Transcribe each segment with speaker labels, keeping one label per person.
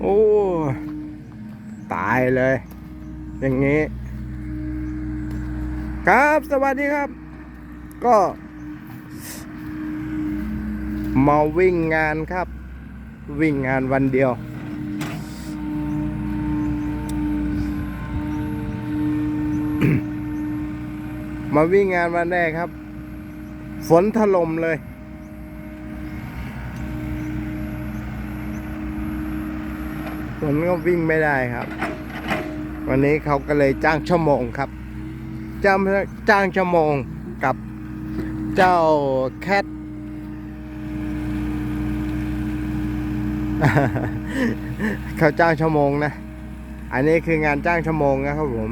Speaker 1: โอ้ ตายเลย อย่างนี้ ครับสวัสดีครับ ก็ มาวิ่งงานครับ วิ่งงานวันเดียว มาวิ่งงานวันแรกครับ ฝนถล่มเลย ฝนก็วิ่งไม่ได้ครับ วันนี้เขาก็เลยจ้างชั่วโมงครับจ้างจ้างชั่วโมงกับเจ้าแคทเขาจ้างชั่วโมงนะ อันนี้คืองานจ้างชั่วโมงนะครับผม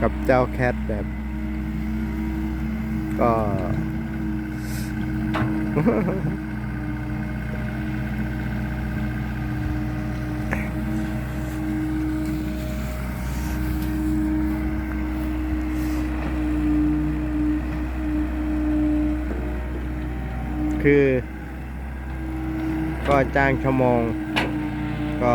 Speaker 1: กับเจ้าแคทแบบ ก็ คือ ก็จ้างชั่วโมง ก็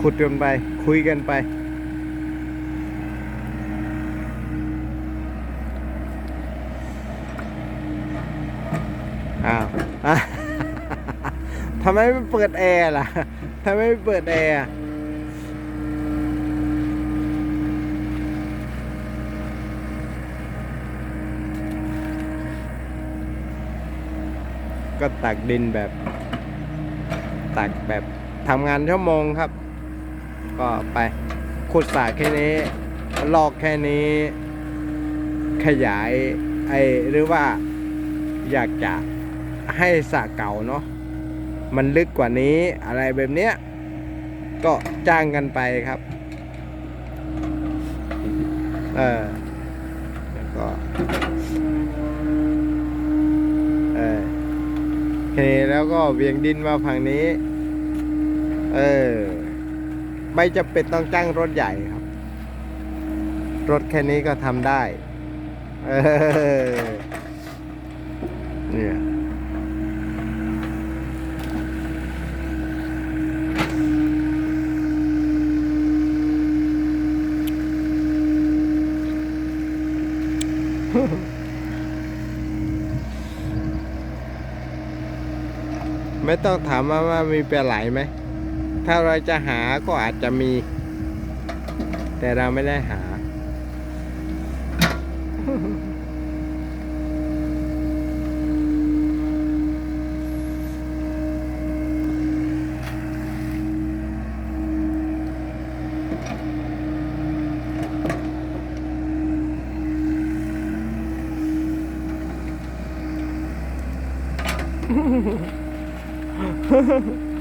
Speaker 1: ขุดกันไป คุยกันไป ทำไมไม่เปิดแอร์ล่ะทำไมไม่เปิดแอร์ก็ตักดินแบบ ตักแบบทำงานชั่วโมงครับ ก็ไปขุดสระแค่นี้ ลอกแค่นี้ ขยายไอหรือว่าอยากจะให้สระเก่าเนาะ มันลึกกว่านี้อะไรแบบเนี้ย ก็จ้างกันไปครับ เออแล้วก็ เออแค่นี้แล้วก็เวียงดินมาฝั่งนี้ เออ ไม่จะเป็นต้องจ้างรถใหญ่ครับ รถแค่นี้ก็ทำได้ เออเนี่ย ไม่ต้องถามว่าว่ามีปลาไหลไหม ถ้าเราจะหาก็อาจจะมี แต่เราไม่ได้หา
Speaker 2: Ha ha ha.